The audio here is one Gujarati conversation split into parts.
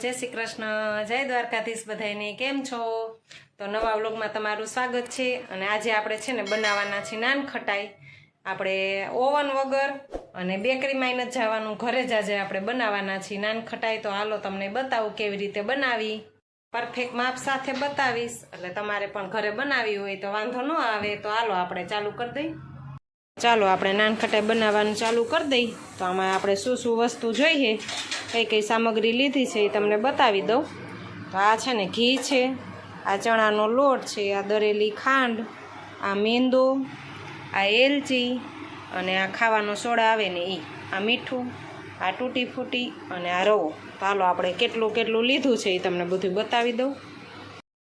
જય શ્રી કૃષ્ણ, જય દ્વારકાધીશ બધાને કેમ છો? તો નવા વ્લોગમાં તમારું સ્વાગત છે અને આજે આપણે છે ને બનાવવાના છે નાન ખટાઈ. આપણે ઓવન વગર અને બેકરીમાં જ જવાનું, ઘરે જ આજે આપણે બનાવવાના છીએ નાન ખટાઈ. તો હાલો તમને બતાવું કેવી રીતે બનાવી. પરફેક્ટ માપ સાથે બતાવીશ, એટલે તમારે પણ ઘરે બનાવી હોય તો વાંધો ન આવે. તો હાલો આપણે ચાલુ કરી દઈએ ચાલો આપણે નાનખટાઈ બનાવવાનું ચાલુ કરી દઈ. તો આમાં આપણે શું શું વસ્તુ જોઈએ? કઈ કઈ સામગ્રી લીધી છે એ તમને બતાવી દઉં. તો આ છે ને ઘી છે, આ ચણાનો લોટ છે, આ દરેલી ખાંડ, આ મેંદો, આ એલચી અને આ ખાવાનો સોડા આવે ને એ આ મીઠું, આ તૂટી ફૂટી અને આ રવો. તો હાલો આપણે કેટલું કેટલું લીધું છે એ તમને બધું બતાવી દઉં.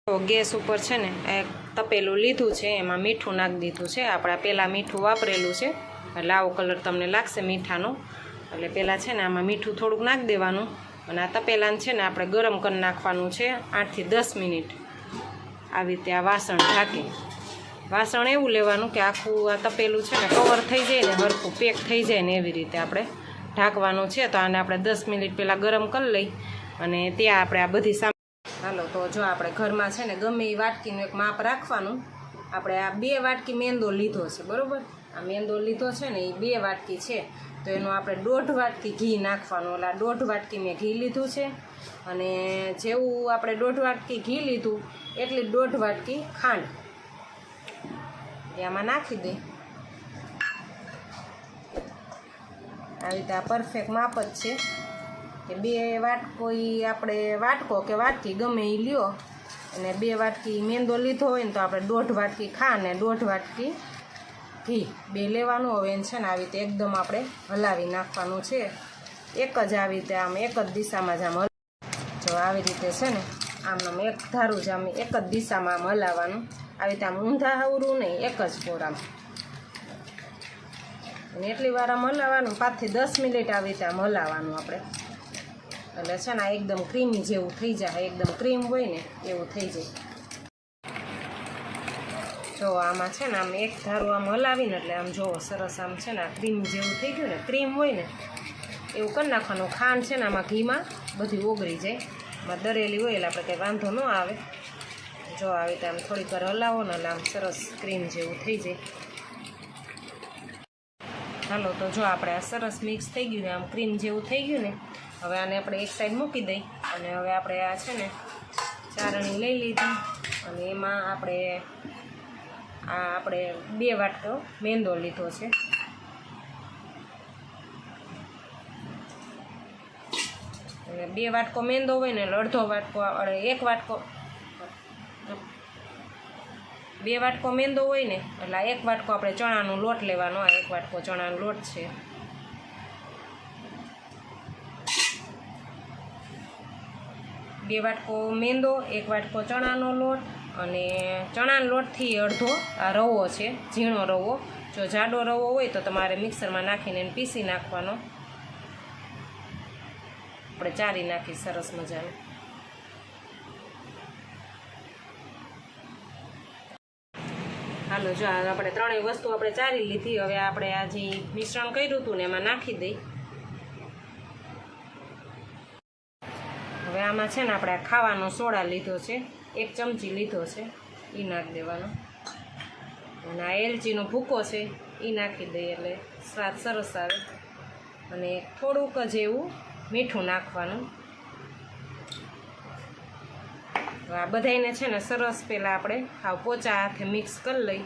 તો ગેસ ઉપર છે ને એ તપેલું લીધું છે, એમાં મીઠું નાખી દીધું છે. આપણે પહેલાં મીઠું વાપરેલું છે. આવો કલર તમને લાગશે મીઠાનો. એટલે પહેલાં છે ને આમાં મીઠું થોડુંક નાખી દેવાનું. અને આ તપેલાને છે ને આપણે ગરમ કરી નાખવાનું છે આઠથી દસ મિનિટ. આવી રીતે આ વાસણ ઢાંકી. વાસણ એવું લેવાનું કે આખું આ તપેલું છે ને કવર થઈ જાય ને હરખું પેક થઈ જાય ને એવી રીતે આપણે ઢાંકવાનું છે. તો આને આપણે દસ મિનિટ પહેલાં ગરમ કરી લઈ અને ત્યાં આપણે આ બધી સામે હાલો, તો જો આપણે ઘરમાં છે ને ગમે એ વાટકીનું એક માપ રાખવાનું. આપણે આ બે વાટકી મેંદો લીધો છે, બરાબર? આ મેંદો લીધો છે ને એ બે વાટકી છે. તો એનું આપણે દોઢ વાટકી ઘી નાખવાનું. એટલે દોઢ વાટકી મેં ઘી લીધું છે. અને જેવું આપણે દોઢ વાટકી ઘી લીધું, એટલી દોઢ વાટકી ખાંડ. એ આમાં નાખી દે. આવી રીતે આ પરફેક્ટ માપ જ છે. કે બે વાટકો એ આપણે વાટકો કે વાટકી ગમે એ લ્યો. અને બે વાટકી મેંદો લીધો હોય ને તો આપણે દોઢ વાટકી ખા ને દોઢ વાટકી ઘી બે લેવાનું હવે છે ને આવી રીતે એકદમ આપણે હલાવી નાખવાનું છે. એક જ આવી રીતે આમ એક જ દિશામાં જ આમ જો આવી રીતે છે ને આમ એક ધારું જ આમ એક જ દિશામાં આમ હલાવવાનું. આવી રીતે આમ ઊંધા આવરું નહીં, એક જ પોર આમ. અને એટલી વાર આમ હલાવવાનું પાંચથી દસ મિનિટ આવી રીતે આમ હલાવવાનું આપણે. એટલે છે ને આ એકદમ ક્રીમી જેવું થઈ જાય, એકદમ ક્રીમ હોય ને એવું થઈ જાય. જો આમાં છે ને આમ એક ધારું આમ હલાવીને એટલે આમ જોવો સરસ આમ છે ને આ ક્રીમ જેવું થઈ ગયું ને ક્રીમ હોય ને, એવું કરી નાખવાનું. ખાંડ છે ને આમાં ઘીમાં બધી ઓગળી જાય. આમાં દરેલી હોય એટલે આપણે કંઈ વાંધો ન આવે. જો આવી રીતે આમ થોડીક વાર હલાવો ને એટલે આમ સરસ ક્રીમ જેવું થઈ જાય. હાલો, તો જો આપણે આ સરસ મિક્સ થઈ ગયું ને, આમ ક્રીમ જેવું થઈ ગયું ને, હવે આને આપણે એક સાઈડ મૂકી દઈ. અને હવે આપણે આ છે ને ચારણી લઈ લીધી. અને એમાં આપણે આ આપણે બે વાટકો મેંદો લીધો છે. અને બે વાટકો મેંદો હોય ને એટલે અડધો વાટકો અરે એક વાટકો. બે વાટકો મેંદો હોય ને એટલે એક વાટકો આપણે ચણાનો લોટ લેવાનો, આ એક વાટકો ચણાનો લોટ છે. બે વાટકો મેંદો, એક વાટકો ચણાનો લોટ અને ચણાના લોટથી અડધો આ રવો છે, ઝીણો રવો. જો જાડો રવો હોય તો તમારે મિક્સરમાં નાખીને એને પીસી નાખવાનો. આપણે ચારી નાખી, સરસ મજાનું. હાલો, જો આપણે ત્રણેય વસ્તુ આપણે ચારી લીધી. હવે આપણે આ જે મિશ્રણ કર્યું હતું ને એમાં નાખી દઈ. હવે આમાં છે ને આપણે ખાવાનો સોડા લીધો છે. એક ચમચી લીધો છે એ નાખી દેવાનો. અને આ એલચીનો ભૂકો છે એ નાખી દઈએ એટલે સ્વાદ સરસ આવે. અને થોડુંક જ એવું મીઠું નાખવાનું. આ બધાને છે ને સરસ પહેલાં આપણે હાવ પોચા હાથે મિક્સ કરી લઈ.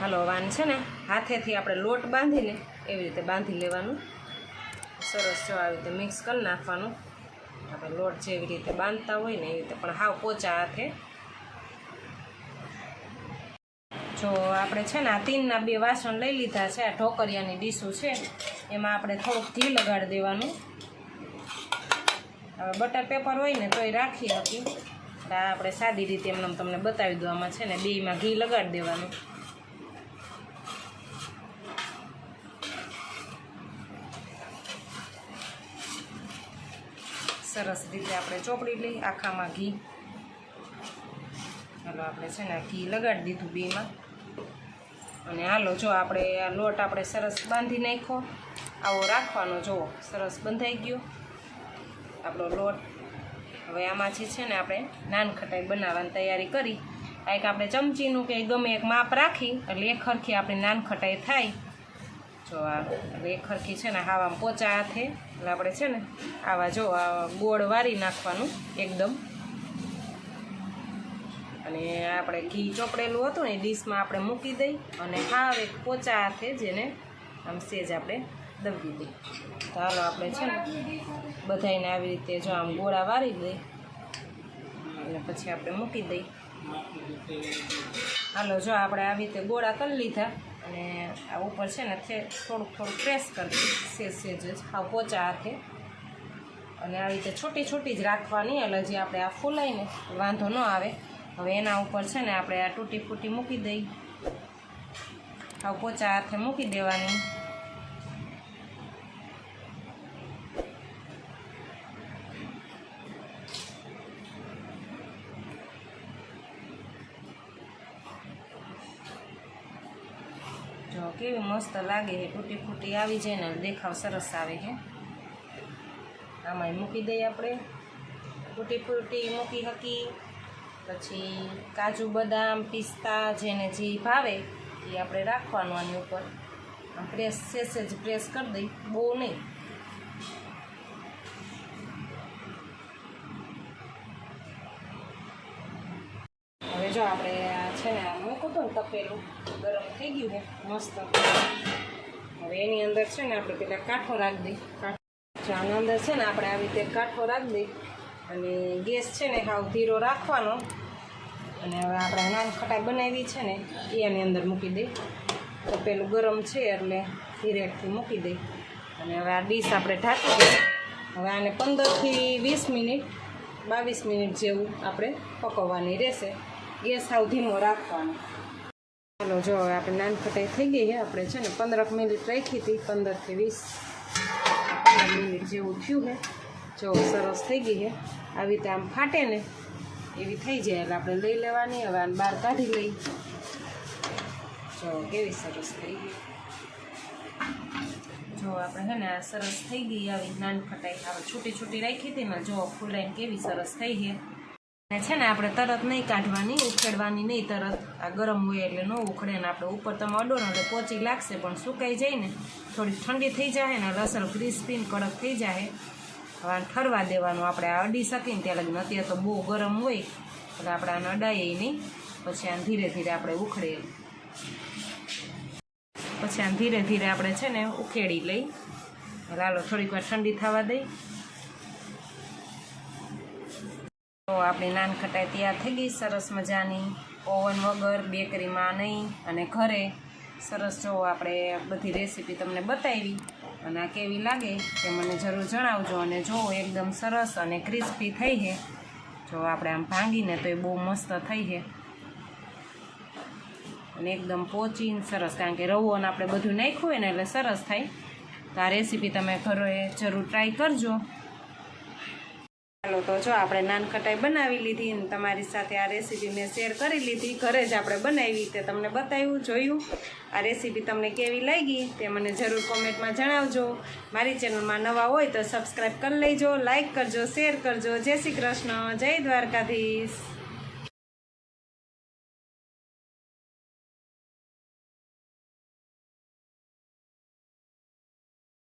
હાલો, વાન છે ને હાથેથી આપણે લોટ બાંધીને એવી રીતે બાંધી લેવાનું. સરસ જો આવી રીતે મિક્સ કરી નાખવાનું. આપણે લોટ જેવી રીતે બાંધતા હોય ને એવી રીતે, પણ હાવ પોચા હાથે. જો આપણે છે ને આ તીનના બે વાસણ લઈ લીધા છે, આ ઢોકરિયાની ડીશું છે, એમાં આપણે થોડુંક ઘી લગાડી દેવાનું. હવે બટર પેપર હોય ને તોય રાખી હતી આપણે સાદી રીતે એમને તમને બતાવી દઉં, આમાં છે ને બેમાં ઘી લગાડી દેવાનું. સરસ રીતે આપણે ચોપડી લઈ, આખામાં ઘી. ચાલો આપણે છે ને ઘી લગાડી દીધું બેમાં. અને હાલો, જો આપણે આ લોટ આપણે સરસ બાંધી નાખ્યો. આવો રાખવાનો જુઓ સરસ બંધાઈ ગયો. આપણો લોટ હવે આમાંથી છે ને આપણે નાન ખટાઈ બનાવવાની તૈયારી કરી. કાંઈક આપણે ચમચીનું કે ગમે એક માપ રાખી, એટલે એક ખરખી આપણી નાન ખટાઈ થાય. જો આ હવે ખરખી છે ને આવા પોચા હાથે. એટલે આપણે છે ને આવા જો આ ગોળ વારી નાખવાનું એકદમ. અને આપણે ઘી ચોપડેલું હતું ને ડીશમાં આપણે મૂકી દઈ અને હાવ એક પોચા હાથે જેને આમ સેજ આપણે દબી દઈ તો હાલો આપણે છે ને બધાને આવી રીતે જો આમ ગોળા વારી દઈ અને પછી આપણે મૂકી દઈ હાલો જો આપણે આવી રીતે ગોળા કરી લીધા. અને આ ઉપર છે ને થે થોડુંક થોડુંક પ્રેસ કરી સેજ સેજ જ હાવ પોચા હાથે. અને આવી રીતે છોટી છોટી જ રાખવાની, એટલે આપણે આ ફૂલાઈને વાંધો ન આવે. હવે એના ઉપર છે ને આપણે આ તૂટી ફૂટી મૂકી દઈ. હાવ પોચા હાથે મૂકી દેવાની. જો, કેવી મસ્ત લાગે છે તૂટી ફૂટી આવી જાય ને દેખાવ સરસ આવે છે. આમાં મૂકી દઈએ આપણે. તૂટી ફૂટી મૂકી શકી પછી કાજુ, બદામ, પિસ્તા જેને જે ભાવે, એ આપણે રાખવાનું આની ઉપર. પ્રેસ સેસે જ પ્રેસ કરી દઈ બહુ નહીં. હવે જો આપણે આ છે ને મૂકું હતું ને તપેલું. ગરમ થઈ ગયું છે. મસ્ત. હવે એની અંદર છે ને આપણે પેલા કાંઠો રાખી દઈ કાંઠો આની અંદર છે ને આપણે આવી રીતે કાંઠો રાખી દઈ અને ગેસ છે ને હાવ ધીરો રાખવાનો. અને હવે આપણે નાન ખટાઈ બનાવી છે ને એ આની અંદર મૂકી દઈ તો પેલું ગરમ છે એટલે ધીરેથી મૂકી દઈ અને હવે આ ડીશ આપણે ઢાંકી દઈએ. હવે આને પંદરથી વીસ મિનિટ, બાવીસ મિનિટ જેવું આપણે પકવવાની રહેશે. ગેસ હાવ ધીમો રાખવાનો ચાલો જો હવે આપણે નાન ખટાઈ થઈ ગઈ છે આપણે છે ને પંદરક મિનિટ રાખી હતી પંદરથી વીસ પંદર મિનિટ જેવું થયું છે જો સરસ થઈ ગઈ છે આવી રીતે આમ ફાટે ને એવી થઈ જાય એટલે આપણે લઈ લેવાની હવે આને બહાર કાઢી લઈ જો કેવી સરસ થઈ ગઈ જો આપણે છે ને આ સરસ થઈ ગઈ આવી નાન ખટાઈ હવે છૂટી છૂટી રાખી હતી ને જો ફૂલાઈને કેવી સરસ થઈ છે અને છે ને આપણે તરત નહીં કાઢવાની, ઉખેડવાની નહીં, તરત આ ગરમ હોય એટલે ન ઉખડે ને આપણે ઉપર તમે અડો ને એટલે પોચી લાગશે, પણ સુકાઈ જાય ને થોડી ઠંડી થઈ જાય ને લસણ ક્રિસ્પી કડક થઈ જાય હવે ઠરવા દેવાનું, આપણે આ અડી શકીને ત્યાં લગીને. અત્યારે તો બહુ ગરમ હોય, એટલે આપણે આને અડાઈએ નહીં. પછી આને ધીરે ધીરે આપણે ઉખડે પછી આને ધીરે ધીરે આપણે છે ને ઉખેડી લઈ. લાલો થોડીક વાર ઠંડી થવા દઈ. તો આપણી નાન ખટાઈ તૈયાર થઈ ગઈ સરસ મજાની. ઓવન વગર, બેકરીમાં નહીં અને ઘરે. સરસ જો આપણે બધી રેસીપી તમને બતાવી અને આ કેવી લાગે તે મને જરૂર જણાવજો અને જો એકદમ સરસ અને ક્રિસ્પી થઈ છે જો આપણે આમ ભાંગીને તો એ બહુ મસ્ત થઈ છે અને એકદમ પોચીને સરસ, કારણ કે રવો અને આપણે બધું નાખ્યું હોય ને એટલે સરસ થાય. તો આ રેસીપી તમે ઘરે જરૂર ટ્રાય કરજો. ચાલો, તો જો આપણે નાન ખટાઈ બનાવી લીધી અને તમારી સાથે આ રેસીપી મેં શેર કરી લીધી. ઘરે જ આપણે બનાવી તે તમને બતાવ્યું, જોયું. આ રેસીપી તમને કેવી લાગી તે મને જરૂર કોમેન્ટમાં જણાવજો. મારી ચેનલમાં નવા હોય તો સબસ્ક્રાઈબ કરી લેજો લાઇક કરજો શેર કરજો. જય શ્રી કૃષ્ણ. જય દ્વારકાધીશ.